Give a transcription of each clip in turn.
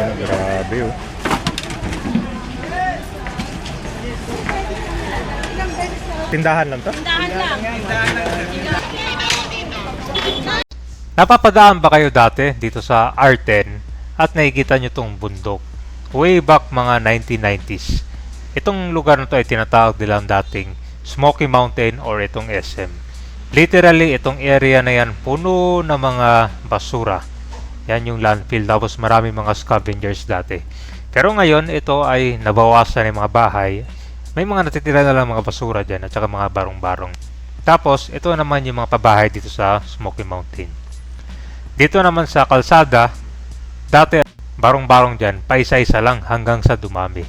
Ayan, grabe oh. Tindahan lang to? Tindahan lang. Napapadaan ba kayo dati dito sa R10 at nakikita nyo tong bundok? Way back mga 1990s. Itong lugar na to ay tinatawag nilang dating Smoky Mountain or itong SM. Literally, itong area na yan puno ng mga basura. Yan yung landfill tapos marami mga scavengers dati. Pero ngayon, ito ay nabawasan ng mga bahay. May mga natitira na lang mga basura dyan at saka mga barong-barong. Tapos, ito naman yung mga pabahay dito sa Smoky Mountain. Dito naman sa kalsada, dati barong-barong dyan, paisa-isa lang hanggang sa dumami.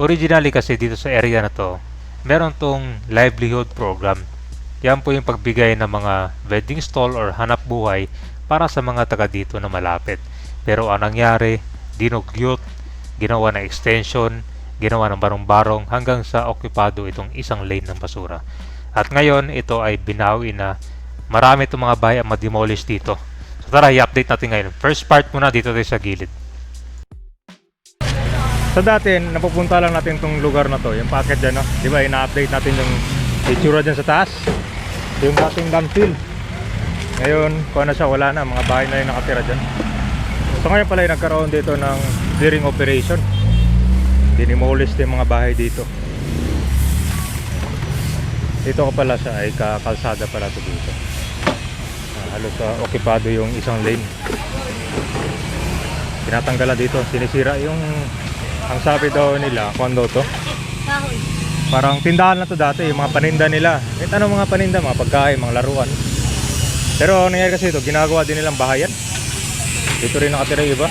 Originally kasi dito sa area na to, meron tong livelihood program. Yan po yung pagbigay ng mga wedding stall or hanap buhay para sa mga taga dito na malapit. Pero ang nangyari, dinugyot, ginawa na extension, ginawa ng barong-barong hanggang sa okupado itong isang lane ng basura. At ngayon, ito ay binawi na marami itong mga bahay ang ma-demolish dito. So tara, i-update natin ngayon. First part muna dito tayo sa gilid. Sa dati, napupunta lang natin tong lugar na to, yung packet dyan, no? Di ba, ina-update natin yung itsura dyan sa taas. Yung dating landfill. Ngayon, kung ano siya, wala na, mga bahay na yung nakatira dyan. So ngayon pala, yung nagkaroon dito ng clearing operation. Dinimolish yung mga bahay dito. Dito ko pala siya, ay kakalsada pala to dito. Ah, halos uh, okupado yung isang lane. Tinatanggalan dito, sinisira yung ang sabi daw nila, kondo to. Kahoy. Parang tindahan na to dati, yung mga paninda nila. Kahit anong mga paninda, mga pagkain, mga laruan. Pero ang nangyari kasi ito, ginagawa din nilang bahayan. Dito rin nakatira iba.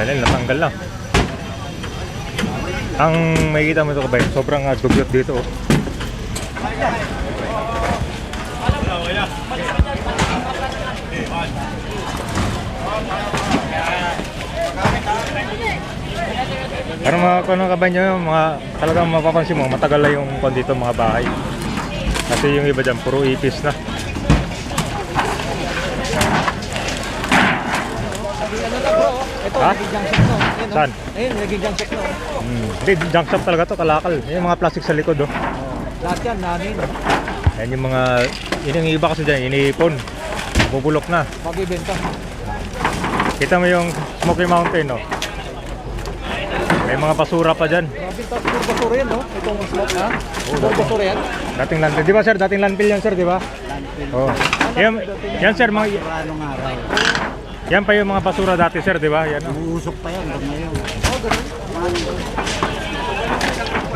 Ayun, natanggal na. Ang makikita mo ito kabayan, sobrang uh, dugyot dito. Oh. Pero mga kung kabayan nyo, mga talagang mapapansin mo, matagal na yung dito mga bahay. Kasi yung iba dyan, puro ipis na. Ito, Ha? junk shop no. Ayun? Saan? Ayun, naging junk shop no. Hmm. Hindi, junk shop talaga to, kalakal. Yung mga plastic sa likod, oh. Oh, lahat yan, nanin. Yan yung mga, yun yung iba kasi dyan, iniipon. Bubulok na. Pagbibenta. Kita mo yung Smoky Mountain, no? May mga basura pa dyan. Grabe, tapos puro basura yan, no? Itong spot, ha? Puro basura yan. Dating landfill. Di ba, sir? Dating landfill yan, sir, di ba? Oo. Oh. Yan, yan, sir, mga, yan pa yung mga basura dati, sir, di ba? Yan, oh. Uusok pa yan ngayon. Oh, ganun.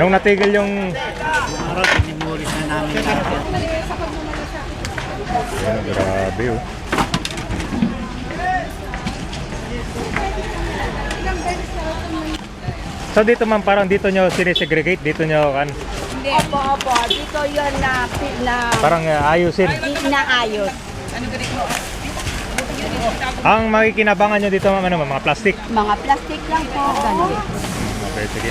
Nung natigil yung, Yung tinimulis na namin yan, grabe, oh. So dito man parang dito nyo sinesegregate, dito nyo kan, Opo, opo. Dito yun na, na, parang uh, ayusin. inaayos. Ang makikinabangan nyo dito, ma'am, ano, ma'am, mga plastic. Mga plastic lang po. Ganun. Okay, sige.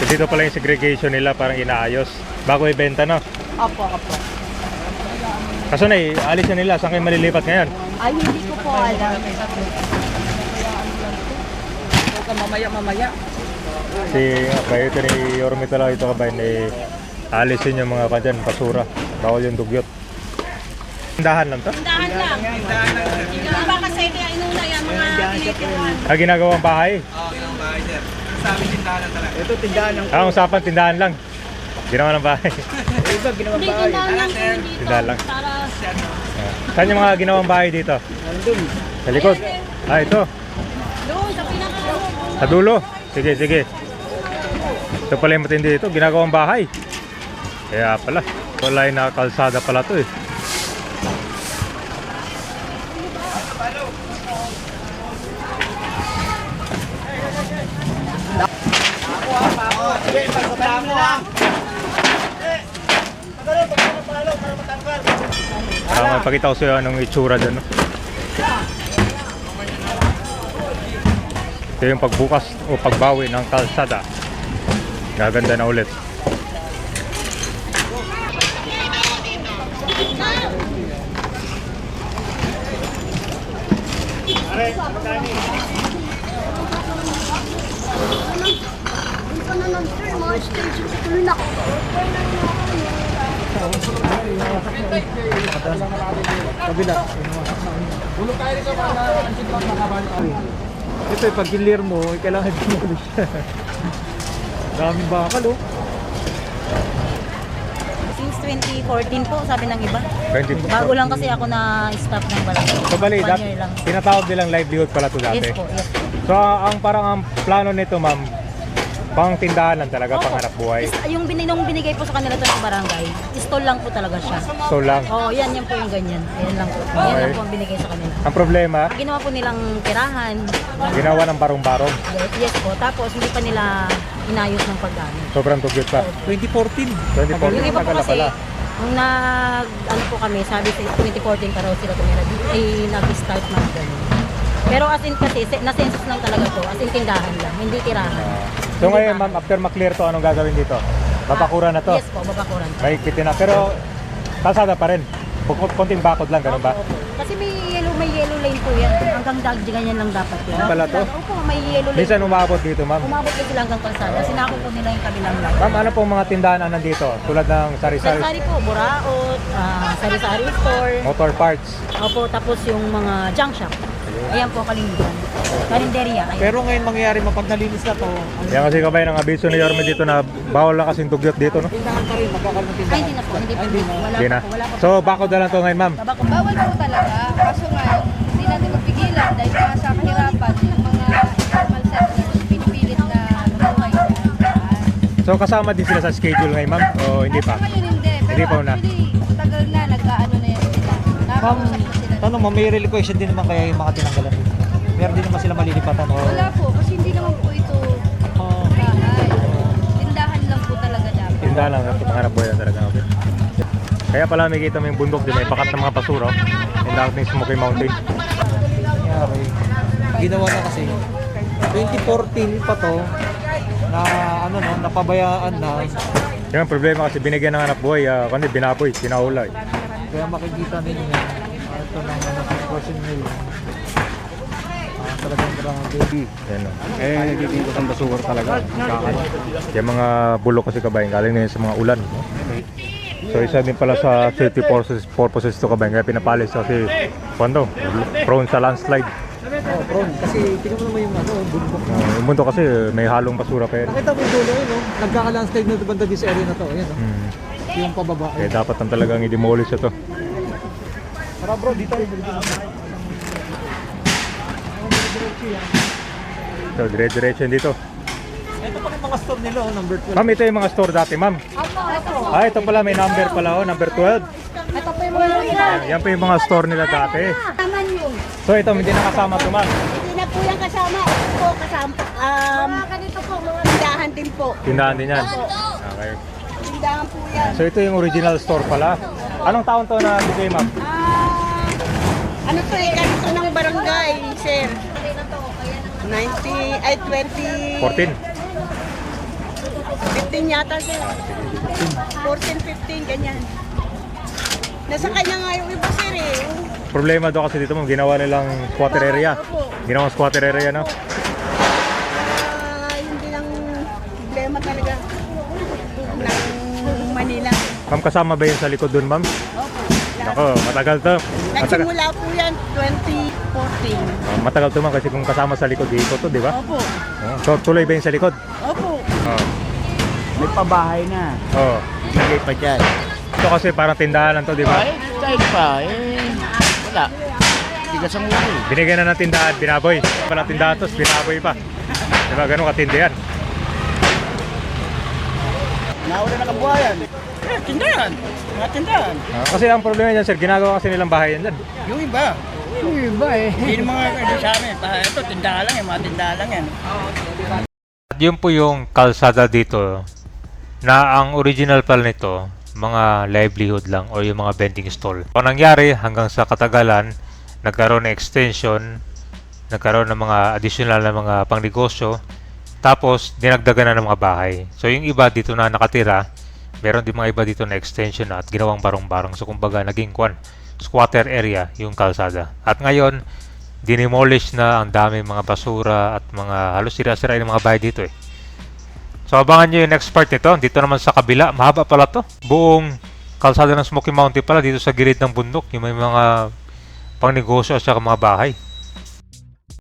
So dito pala yung segregation nila parang inaayos bago ibenta no. Opo, opo. Kaso na eh, alis na nila, saan kayo malilipat ngayon? Ay, hindi ko po alam. Mamaya, mamaya. Si kayo ito ni Yorme talaga ito kabayan eh, alisin yung mga kanyan, basura. Bawal yung dugyot. Tindahan lang to? Tindahan lang. Yung iba kasi kaya inuna yan, mga tinitirahan. Ah, ginagawang bahay? Oo, yung bahay, sir. Sa amin tindahan lang talaga. Ito, tindahan ng... Ah, usapan tindahan lang. Ginawa ng bahay. Iba, ginawang bahay. tindahan lang. Tindahan lang. Ah. Saan yung mga ginawang bahay dito? Nandun. Sa likod? Ah, ito. Sa dulo? Sige, sige. Ito pala yung matindi ito, ginagawang bahay. Kaya pala, wala yung nakakalsada pala to eh. Lang. Para mapakita ko sa iyo anong itsura dyan. No? Ito yung pagbukas o pagbawi ng kalsada. Gaganda na ulit. Kabila. Ito pag gilir mo, kailangan demolish siya. Daming bakal oh. Since 2014 po, sabi ng iba. 20 Bago lang kasi ako na stop ng barangay. So bali, One year lang. tinatawag nilang livelihood pala to dati. Yes po, yes po. So ang parang ang plano nito ma'am, pang tindahan lang talaga, pang hanap buhay. Is- yung bin, nung binigay po sa kanila to ng barangay, stall lang po talaga siya. So lang. Oo, oh, yan, yan po yung ganyan. Yan lang po. Yan Okay. lang po ang binigay sa kanila. Ang problema, Ginawa po nilang tirahan. ginawa ng barong-barong. Yes po. Tapos hindi pa nila inayos ng paggamit. Sobrang tugyot pa. 2014. 2014 Yung iba po tagal na kasi, pala. nung nag, ano po kami, sabi sa 2014 pa raw sila tumira, di- ay nag-start na ganun. Pero as in kasi, se- na-census lang talaga to, as in tindahan lang, hindi tirahan. So ngayon ma'am, after maklear to, anong gagawin dito? Babakuran na to. Yes po, babakuran. May kitin na. Pero kalsada pa rin. Bukod konting bakod lang, ganun ba? Opo, opo. Kasi may yellow, may yellow lane po yan. Hanggang dagdi ganyan lang dapat yan. Ano pala to? Opo, may yellow lane. Minsan umabot dito ma'am. Umabot po sila hanggang kalsada. Sinako po nila yung kabilang lang. Ma'am, ano pong mga tindahan ang nandito? Tulad ng sari-sari Sari-sari po, buraot, ah, sari-sari store. motor parts. Opo, tapos yung mga junk shop. Ayan po, kalimitan. Karinderya. Ayan. Pero ngayon mangyayari mapag nalinis na to, ang Yan kasi kabay ng abiso ni Yorme dito na bawal lang kasing dugyot dito, no? tindahan pa rin, magkakaroon ng tindahan. Ay, hindi na po. Hindi po. Ay, hindi na. Wala Hindi pa na. po. Wala po. So, bakod na lang to ngayon, ma'am. Tabako. Bawal po talaga. Kaso nga, hindi natin mapigilan dahil nga sa kahirapan, yung mga informal settlers, pinipilit na mabuhay sa. So, kasama din sila sa schedule ngayon, ma'am? O hindi pa? Sa ngayon hindi. Pero Hindi pa una. actually, tagal na, nag-ano na yan sila. Ma'am, Nakausap na sila. Tanong mo, may relocation din naman kaya yung mga tinanggalan dito? Meron din naman sila malilipatan o... Wala po, kasi hindi naman po ito Oh, bahay. Tindahan lang po talaga dapat. Tindahan lang, pangarap buhay talaga. Okay. Kaya pala may kita mo yung bundok din, may pakat ng mga pasura. Yung dating Smoky Mountain. nangyari. Ginawa na kasi. 2014 pa to na ano no, napabayaan na. Yung problema kasi binigyan ng hanap buhay, uh, kundi binaboy, sinahula eh. Kaya makikita ninyo yan. Ah, ito na ano, portion nila. Ah, talagang grabe. Yan o. Eh, nagiging ang basura talaga. Yung mga bulok kasi kabayan, galing na yun sa mga ulan. No? So isa din pala sa safety purposes, purposes to kabayan, kaya pinapalis kasi kwando, prone sa landslide. Oh, prone. Kasi tingnan mo naman yung ano, bundok. Uh, yung mundo kasi may halong basura pa yan. Nakita mo yung dulo yun, no? Nagkaka-landslide na banda sa area na to. Ayan, no? Hmm. Yung pababa. Kaya dapat ang talagang i-demolish ito. Tara bro, dito. So dire-diretso yun dito. Ito pa yung mga store nila, oh, number 12. Ma'am, ito yung mga store dati, ma'am. Ah, ito pala, may number pala, oh, number 12. Ito po yung mga nila. Yan pa yung mga store nila dati. Taman yun. So ito, hindi na kasama ito, ma'am. Hindi na po yan kasama. Ito po kasama. Um, ganito po, mga tindahan din po. Tindahan din yan. Okay. Tindahan po yan. So ito yung original store pala. Anong taon to na bigay, ma'am? Ano po eh, ganito ng barangay, sir? 90, ay 20, 14. 15 yata, sir. 14, 15, ganyan. Nasa kanya nga yung iba, sir eh. Problema daw kasi dito, ma'am, ginawa nilang squatter area. Ginawang squatter area, no? Ah, hindi lang problema talaga ng Manila. Ma'am, kasama ba yun sa likod dun, ma'am? Nako, matagal to. Matagal, Nagsimula po yan 2014. Ah, matagal to, ma'am, kasi kung kasama sa likod dito to, di ba? Opo. Oh, so tuloy ba yun sa likod? Opo. Oh. May pabahay na. Oh. Sige pa dyan. Ito kasi parang tindahan lang to, di ba? Ay, kahit pa. Eh, wala. Hindi ka sa muli. Binigyan na ng tindahan, binaboy. Parang tindahan to, binaboy pa. Di ba, ganun katindi Nauna na kabuhayan. Eh, tindahan. Mga tindahan. Ah, kasi ang problema dyan, sir, ginagawa kasi nilang bahay yan dyan. Yung iba. Yung iba eh. Hindi mga sa amin. Pa, ito, tindahan lang yan. Mga tindahan lang yan. At yun po yung kalsada dito na ang original pala nito mga livelihood lang or yung mga vending stall. Ang nangyari hanggang sa katagalan nagkaroon ng extension nagkaroon ng mga additional na mga pangnegosyo, tapos dinagdagan na ng mga bahay. So yung iba dito na nakatira, meron din mga iba dito na extension na at ginawang barong-barong. So kumbaga naging kwan, squatter area yung kalsada. At ngayon, dinimolish na ang dami mga basura at mga halos sira-sira yung mga bahay dito eh. So abangan nyo yung next part nito. Dito naman sa kabila, mahaba pala to. Buong kalsada ng Smoky Mountain pala dito sa gilid ng bundok. Yung may mga pangnegosyo at saka mga bahay.